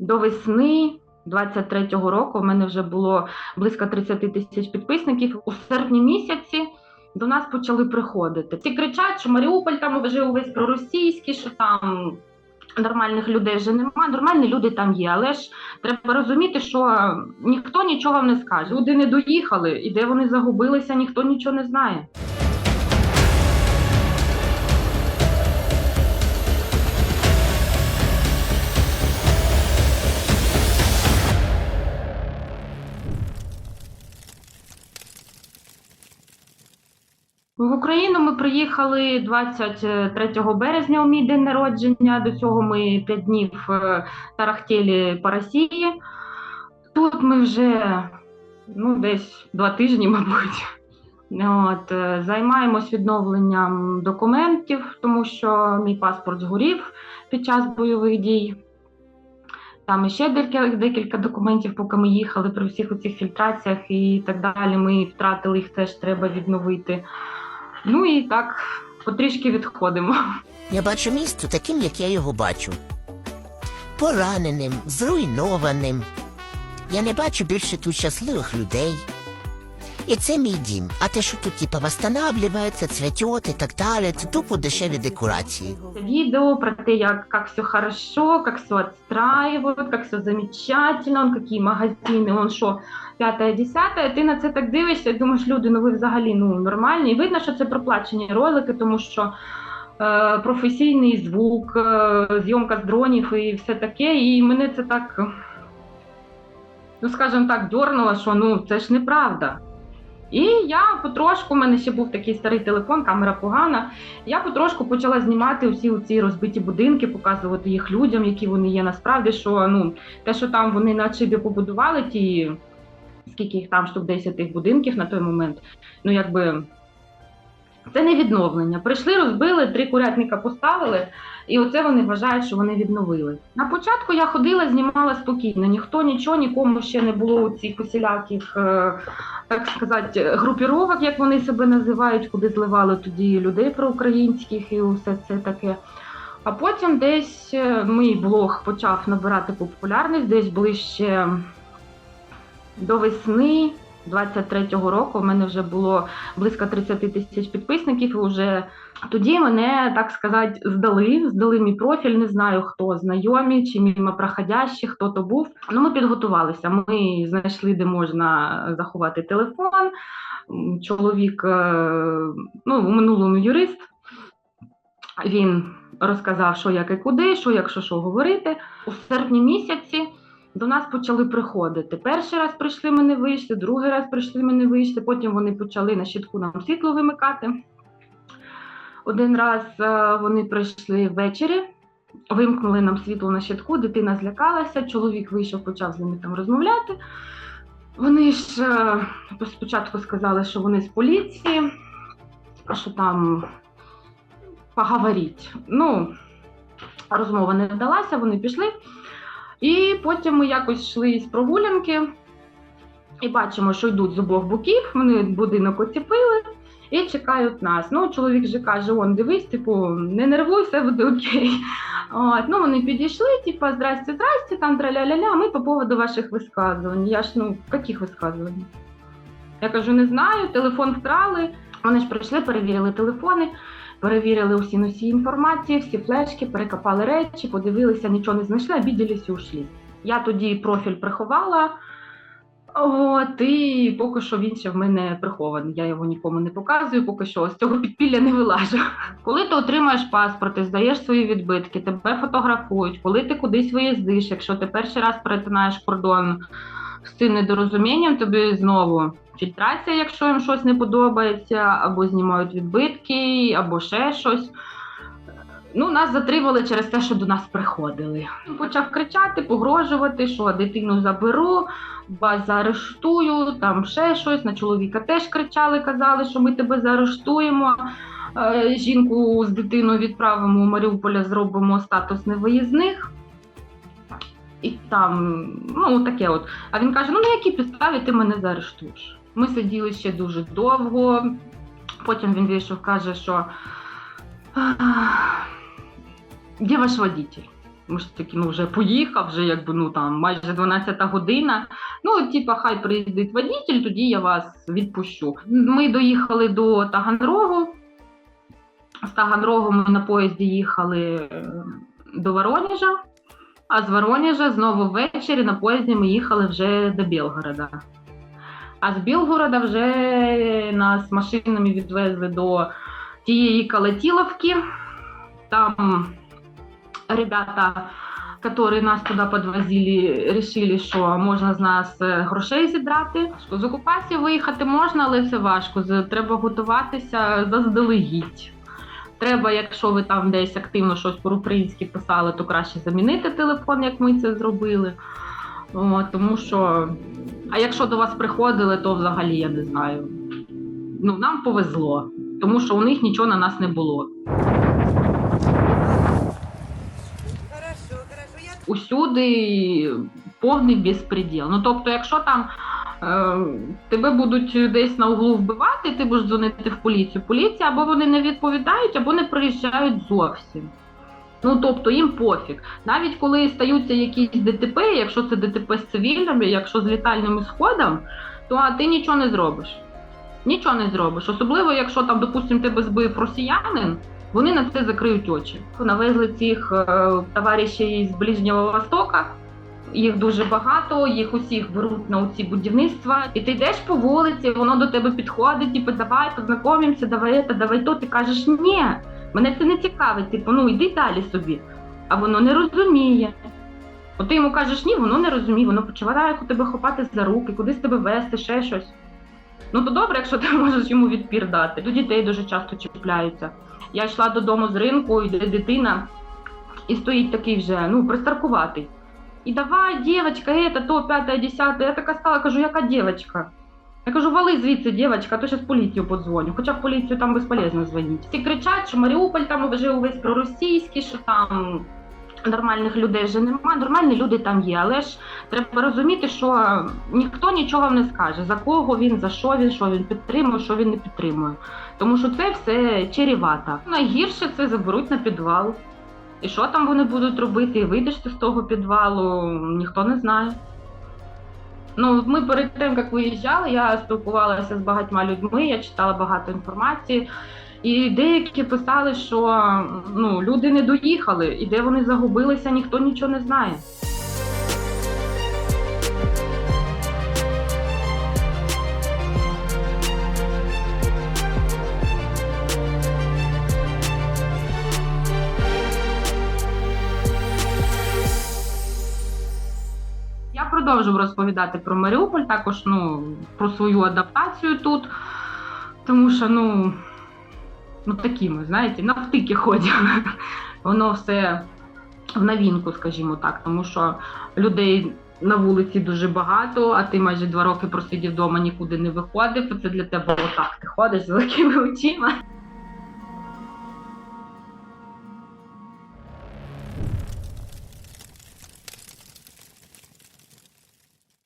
До весни 23-го року в мене вже було близько 30 тисяч підписників. У серпні місяці до нас почали приходити. Всі кричать, що Маріуполь там вже увесь проросійський, що там нормальних людей вже немає. Нормальні люди там є, але ж треба розуміти, що ніхто нічого вам не скаже. Люди не доїхали, і де вони загубилися, ніхто нічого не знає. В Україну ми приїхали 23 березня у мій день народження. До цього ми 5 днів е, тарахтіли по Росії. Тут ми вже ну, десь два тижні, мабуть. От, е, займаємось відновленням документів, тому що мій паспорт згорів під час бойових дій. Там ще декілька, декілька документів, поки ми їхали при всіх оцих фільтраціях і так далі. Ми втратили їх теж треба відновити. Ну і так потрішки відходимо. Я бачу місто таким, як я його бачу. Пораненим, зруйнованим. Я не бачу більше тут щасливих людей. І це мій дім. А те, що тут типа восстанавливається, цвітет і так далі, це тупо дешеві декорації. Видео про то, як, как все хорошо, как все отстраивают, как все замечательно, какие магазини, он що, п'яте, десяте. Ти на це так дивишся і думаєш, люди, ну ви взагалі ну, нормальні. І видно, що це проплачені ролики, тому що е, професійний звук, е, зйомка з дронів і все таке. І мене це так, ну скажімо так, дьорнуло, що ну це ж неправда. І я потрошку, у мене ще був такий старий телефон, камера погана. Я потрошку почала знімати усі ці розбиті будинки, показувати їх людям, які вони є насправді. Що ну те, що там вони на чибі побудували, ті скільки їх там штук 10 тих будинків на той момент. Ну якби це не відновлення. Прийшли, розбили, три курятника поставили, і оце вони вважають, що вони відновили. На початку я ходила, знімала спокійно. Ніхто нічого, нікому ще не було у цих усіляких, е, так сказати, групіровок, як вони себе називають, куди зливали тоді людей проукраїнських і усе це таке. А потім десь е, мій блог почав набирати популярність, десь ближче до весни 23-го року. В мене вже було близько 30 тисяч підписників. І вже тоді мене, так сказати, здали, здали мій профіль. Не знаю, хто знайомі чи мимо проходящі, хто то був. Ну, ми підготувалися. Ми знайшли, де можна заховати телефон. Чоловік, е, ну, у минулому юрист. Він розказав, що як і куди, що якщо що говорити. У серпні місяці до нас почали приходити. Перший раз прийшли, ми не вийшли, другий раз прийшли, ми не вийшли. Потім вони почали на щитку нам світло вимикати. Один раз е, вони прийшли ввечері, вимкнули нам світло на щитку, дитина злякалася, чоловік вийшов, почав з ними там розмовляти. Вони ж е, спочатку сказали, що вони з поліції, що там поговоріть. Ну, розмова не вдалася, вони пішли. І потім ми якось йшли з прогулянки і бачимо, що йдуть з обох боків, вони будинок оціпили і чекають нас. Ну, чоловік же каже: он, дивись, типу, не нервуй, все буде окей. От, ну, вони підійшли, типу, здрасте, здрасте, там траля-ля-ля, ми по поводу ваших висказувань. Я ж, ну, яких висказувань? Я кажу, не знаю, телефон вкрали. Вони ж прийшли, перевірили телефони, перевірили усі носії інформації, всі флешки, перекопали речі, подивилися, нічого не знайшли, обіділись і ушли. Я тоді профіль приховала. От, і поки що він ще в мене прихований. Я його нікому не показую, поки що з цього підпілля не вилажу. Коли ти отримаєш паспорт, ти здаєш свої відбитки, тебе фотографують, коли ти кудись виїздиш, якщо ти перший раз перетинаєш кордон з цим недорозумінням, тобі знову фільтрація, якщо їм щось не подобається, або знімають відбитки, або ще щось. Ну, нас затримали через те, що до нас приходили. Почав кричати, погрожувати, що дитину заберу, вас заарештую, там ще щось. На чоловіка теж кричали, казали, що ми тебе заарештуємо. Е, Жінку з дитиною відправимо у Маріуполя, зробимо статус невиїзних. І там, ну, таке от. А він каже: ну на якій підставі ти мене заарештуєш? Ми сиділи ще дуже довго. Потім він вийшов, каже, що де ваш водитель? Ми ж таки, ну вже поїхав, вже якби ну там майже 12 година. Ну, типа, хай приїздить водитель, тоді я вас відпущу. Ми доїхали до Таганрогу. З Таганрогу ми на поїзді їхали е, до Воронежа, а з Воронежа знову ввечері на поїзді ми їхали вже до Білгорода. А з Білгорода вже нас машинами відвезли до тієї Калатіловки. Там ребята, которые нас туди підвозили, решили, що можна з нас е, грошей зідрати. З окупації виїхати можна, але це важко. Треба готуватися заздалегідь. Треба, якщо ви там десь активно щось по-українськи писали, то краще замінити телефон, як ми це зробили. О, тому що, а якщо до вас приходили, то взагалі я не знаю. Ну, нам повезло, тому що у них нічого на нас не було. Усюди повний безпреділ. Ну тобто, якщо там е, тебе будуть десь на углу вбивати, ти будеш дзвонити в поліцію. Поліція або вони не відповідають, або не приїжджають зовсім. Ну тобто їм пофіг. Навіть коли стаються якісь ДТП, якщо це ДТП з цивільними, якщо з літальним сходом, то ти нічого не зробиш. Нічого не зробиш. Особливо, якщо там, допустимо, тебе збив росіянин, вони на це закриють очі. Навезли цих е, товаришів з Ближнього Востока. Їх дуже багато, їх усіх беруть на ці будівництва, і ти йдеш по вулиці, воно до тебе підходить, типу, давай познайомимося, давай це, давай то. Ти кажеш, ні, мене це не цікавить, типу, ну йди далі собі. А воно не розуміє. От ти йому кажеш ні, воно не розуміє, воно починає тебе хопати за руки, кудись тебе вести, ще щось. Ну то добре, якщо ти можеш йому відпір дати. До дітей дуже часто чіпляються. Я йшла додому з ринку, йде дитина, і стоїть такий вже, ну, пристаркуватий. І давай, дівчинка, это, то, п'яте, десяте. Я така стала, кажу, яка дівчинка? Я кажу, вали звідси, дівчинка, а то зараз поліцію подзвоню. Хоча в поліцію там безполезно дзвонити. Всі кричать, що Маріуполь там вже увесь проросійський, що там нормальних людей вже нема. Нормальні люди там є, але ж треба розуміти, що ніхто нічого вам не скаже, за кого він, за що він, що він підтримує, що він не підтримує. Тому що це все чарівато. Найгірше це заберуть на підвал. І що там вони будуть робити? Вийдеш ти з того підвалу, ніхто не знає. Ну, ми перед тим, як виїжджали, я спілкувалася з багатьма людьми, я читала багато інформації. І деякі писали, що ну, люди не доїхали, і де вони загубилися, ніхто нічого не знає. Я продовжу розповідати про Маріуполь, також ну, про свою адаптацію тут, тому що ну, ну такі ми, знаєте, навтики ходять. Воно все в новинку, скажімо так, тому що людей на вулиці дуже багато, а ти майже два роки просидів вдома, нікуди не виходив. Це для тебе отак. Ти ходиш з великими очима.